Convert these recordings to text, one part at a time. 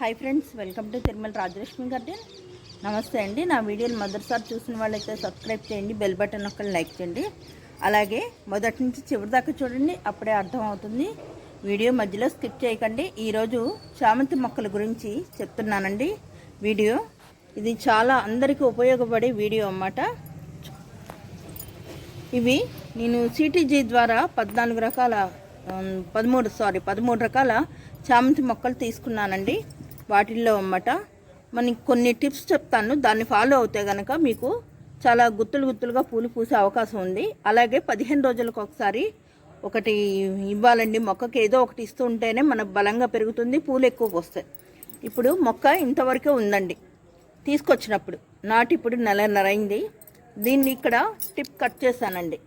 Hi friends welcome to Tirumala Rajalakshmi garden నమస్తే అండి. నా వీడియోలు మొదటిసారి చూసిన వాళ్ళైతే సబ్స్క్రైబ్ చేయండి బెల్ బటన్ ఒక్కటి లైక్ చేయండి. అలాగే మొదటి నుంచి చివరి దాకా చూడండి అప్పుడే అర్థం అవుతుంది వీడియో మధ్యలో స్కిప్ చేయకండి. ఈరోజు చామంతి మొక్కల గురించి చెప్తున్నానండి. వీడియో ఇది చాలా అందరికీ ఉపయోగపడే వీడియో అన్నమాట. ఇవి నేను సిటీజీ ద్వారా పద్నాలుగు రకాల పదమూడు సారీ పదమూడు రకాల చామంతి మొక్కలు తీసుకున్నానండి. వాటిల్లో అన్నమాట. మనకి కొన్ని టిప్స్ చెప్తాను. దాన్ని ఫాలో అవుతే కనుక మీకు చాలా గుత్తులు గుత్తులుగా పూలు పూసే అవకాశం ఉంది. అలాగే పదిహేను రోజులకు ఒకసారి ఒకటి ఇవ్వాలండి. మొక్కకి ఏదో ఒకటి ఇస్తూ ఉంటేనే మనకు బలంగా పెరుగుతుంది పూలు ఎక్కువ పోస్తాయి ఇప్పుడు మొక్క ఇంతవరకే ఉందండి. తీసుకొచ్చినప్పుడు నాటి ఇప్పుడు నెలన్నర అయింది. దీన్ని ఇక్కడ టిప్ కట్ చేశానండి.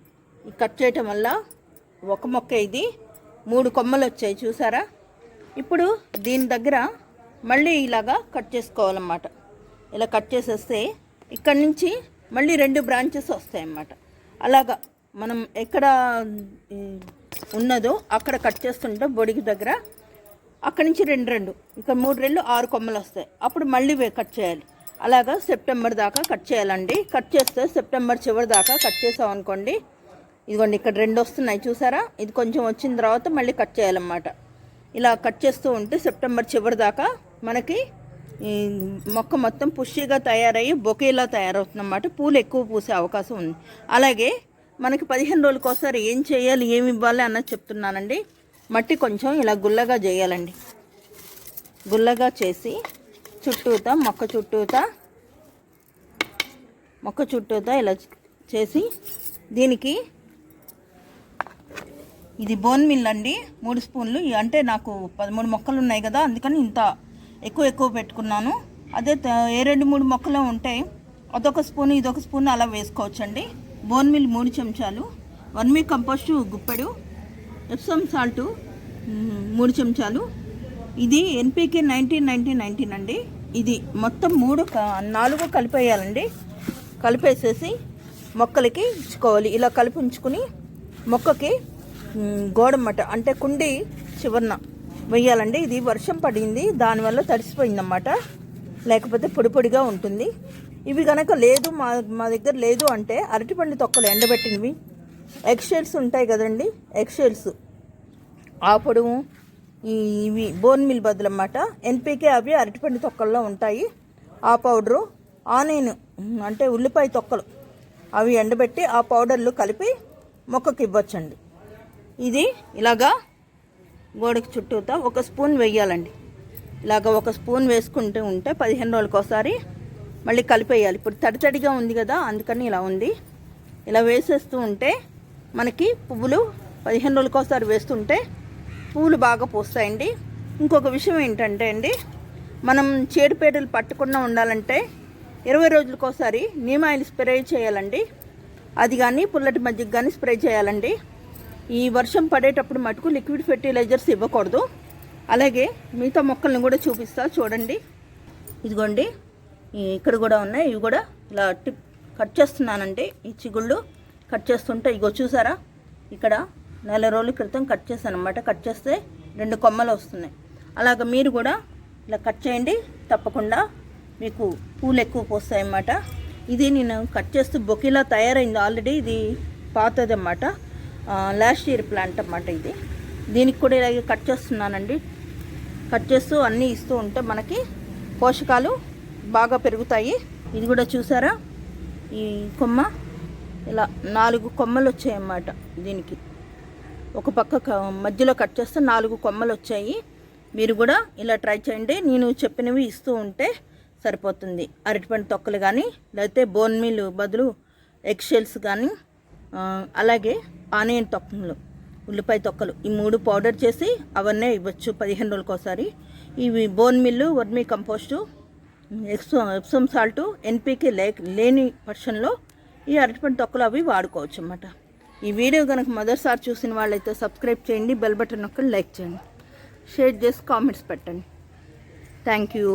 కట్ చేయటం వల్ల ఒక మొక్క ఇది మూడు కొమ్మలు వచ్చాయి చూసారా? ఇప్పుడు దీని దగ్గర మళ్ళీ ఇలాగా కట్ చేసుకోవాలన్నమాట. ఇలా కట్ చేసేస్తే ఇక్కడ నుంచి మళ్ళీ రెండు బ్రాంచెస్ వస్తాయి అన్నమాట అలాగా మనం ఎక్కడ ఉన్నదో అక్కడ కట్ చేస్తుంటే బొడిగి దగ్గర అక్కడి నుంచి రెండు రెండు ఇక్కడ మూడు రెండు ఆరు కొమ్మలు వస్తాయి. అప్పుడు మళ్ళీ కట్ చేయాలి. అలాగా సెప్టెంబర్ దాకా కట్ చేయాలండి. కట్ చేస్తే సెప్టెంబర్ చివరి దాకా కట్ చేసాం అనుకోండి. ఇదిగోండి ఇక్కడ రెండు వస్తున్నాయి చూసారా? ఇది కొంచెం వచ్చిన తర్వాత మళ్ళీ కట్ చేయాలన్నమాట. ఇలా కట్ చేస్తూ ఉంటే సెప్టెంబర్ చివరి దాకా మనకి ఈ మొక్క మొత్తం పుష్టిగా తయారయ్యి బొకేలా తయారవుతుందన్నమాట. పూలు ఎక్కువ పూసే అవకాశం ఉంది. అలాగే మనకి పదిహేను రోజులకు ఒకసారి ఏం చేయాలి ఏమి ఇవ్వాలి అన్నది చెప్తున్నానండి. మట్టి కొంచెం ఇలా గుల్లగా చేయాలండి. గుల్లగా చేసి చుట్టూత మొక్క చుట్టూతా మొక్క చుట్టూతా ఇలా చేసి దీనికి ఇది బోన్ మిల్ అండి. మూడు స్పూన్లు. అంటే నాకు పదమూడు మొక్కలు ఉన్నాయి కదా అందుకని ఇంత ఎక్కువ ఎక్కువ పెట్టుకున్నాను. అదే త- ఏ రెండు మూడు మొక్కలు ఉంటే అదొక స్పూన్ ఇదొక స్పూన్ అలా వేసుకోవచ్చండి. బోన్ మిల్ మూడు చెంచాలు వర్మీ కంపోస్ట్ గుప్పెడు ఎప్సమ్ సాల్ట్ మూడు చెంచాలు. ఇది ఎన్పికే నైన్టీన్ నైన్టీన్ నైన్టీన్ అండి. ఇది మొత్తం మూడు నాలుగు కలిపేయాలండి. కలిపేసేసి మొక్కలకి ఇచ్చుకోవాలి. ఇలా కలిపి ఉంచుకుని మొక్కకి గోడమట అంటే కుండి చివరన వెయ్యాలండి. ఇది వర్షం పడింది. దానివల్ల తడిసిపోయిందన్నమాట. లేకపోతే పొడి పొడిగా ఉంటుంది. ఇవి కనుక లేదు మా మా దగ్గర లేదు అంటే అరటిపండు తొక్కలు ఎండబెట్టినవి. ఎగ్ ఉంటాయి కదండి. ఎగ్ ఆ పొడవు ఈ ఇవి బోన్ మిల్ బదులు అన్నమాట ఎన్పికే అవి అరటిపండు తొక్కల్లో ఉంటాయి. ఆ పౌడరు ఆనియన్ అంటే ఉల్లిపాయ తొక్కలు అవి ఎండబెట్టి ఆ పౌడర్లు కలిపి మొక్కకి ఇవ్వచ్చండి. ఇది ఇలాగా గోడకి చుట్టూతా ఒక స్పూన్ వేయాలండి ఇలాగ ఒక స్పూన్ వేసుకుంటూ ఉంటే పదిహేను రోజులకు ఒకసారి మళ్ళీ కలిపేయాలి. ఇప్పుడు తడి తడిగా ఉంది కదా అందుకని ఇలా ఉంది. ఇలా వేసేస్తూ ఉంటే మనకి పువ్వులు పదిహేను రోజులకు ఒకసారి వేస్తుంటే పువ్వులు బాగా పూస్తాయండి. ఇంకొక విషయం ఏంటంటే అండి మనం చీడపీడలు పట్టకుండా ఉండాలంటే ఇరవై రోజులకు ఒకసారి నీమ్ ఆయిల్ స్ప్రే చేయాలండి. అది కానీ పుల్లటి మజ్జిగ కానీ స్ప్రే చేయాలండి. ఈ వర్షం పడేటప్పుడు మటుకు లిక్విడ్ ఫెర్టిలైజర్స్ ఇవ్వకూడదు. అలాగే మిగతా మొక్కల్ని కూడా చూపిస్తా చూడండి. ఇదిగోండి ఇక్కడ కూడా ఉన్నాయి ఇవి కూడా ఇలా టిప్ కట్ చేస్తున్నానండి. ఈ చిగుళ్ళు కట్ చేస్తుంటే ఇగో చూసారా? ఇక్కడ నెల రోజుల క్రితం కట్ చేశాను అనమాట కట్ చేస్తే రెండు కొమ్మలు వస్తున్నాయి. అలాగ మీరు కూడా ఇలా కట్ చేయండి. తప్పకుండా మీకు పూలు ఎక్కువ పోస్తాయన్నమాట. ఇది నేను కట్ చేస్తూ బొకేలా తయారైంది. ఆల్రెడీ ఇది పాతదన్నమాట. లాస్ట్ ఇయర్ ప్లాంట్ అన్నమాట ఇది. దీనికి కూడా ఇలాగే కట్ చేస్తున్నానండి. కట్ చేస్తూ అన్నీ ఇస్తూ ఉంటే మనకి పోషకాలు బాగా పెరుగుతాయి. ఇది కూడా చూసారా? ఈ కొమ్మ ఇలా నాలుగు కొమ్మలు వచ్చాయన్నమాట దీనికి. ఒక పక్క క- మధ్యలో కట్ చేస్తే నాలుగు కొమ్మలు వచ్చాయి. మీరు కూడా ఇలా ట్రై చేయండి. నేను చెప్పినవి ఇస్తూ ఉంటే సరిపోతుంది. అరటిపండు తొక్కలు కానీ లేకపోతే బోన్ మీల్ బదులు ఎగ్ షెల్స్ కానీ అలాగే ఆనియన్ తొక్కలు ఉల్లిపాయ తొక్కలు ఈ మూడు పౌడర్ చేసి అవన్నీ ఇవ్వచ్చు పదిహేను రోజులకు ఒకసారి ఇవి బోన్ మిల్లు వర్మీ కంపోస్టు ఎక్సో ఎప్సమ్ సాల్ట్ ఎన్పీకే లే లేని పక్షంలో ఈ అరటిపండు తొక్కలు అవి వాడుకోవచ్చు అన్నమాట. ఈ వీడియో కనుక మొదటిసారి చూసిన వాళ్ళైతే సబ్స్క్రైబ్ చేయండి బెల్ బటన్ నొక్కని లైక్ చేయండి. షేర్ చేసి కామెంట్స్ పెట్టండి. Thank you.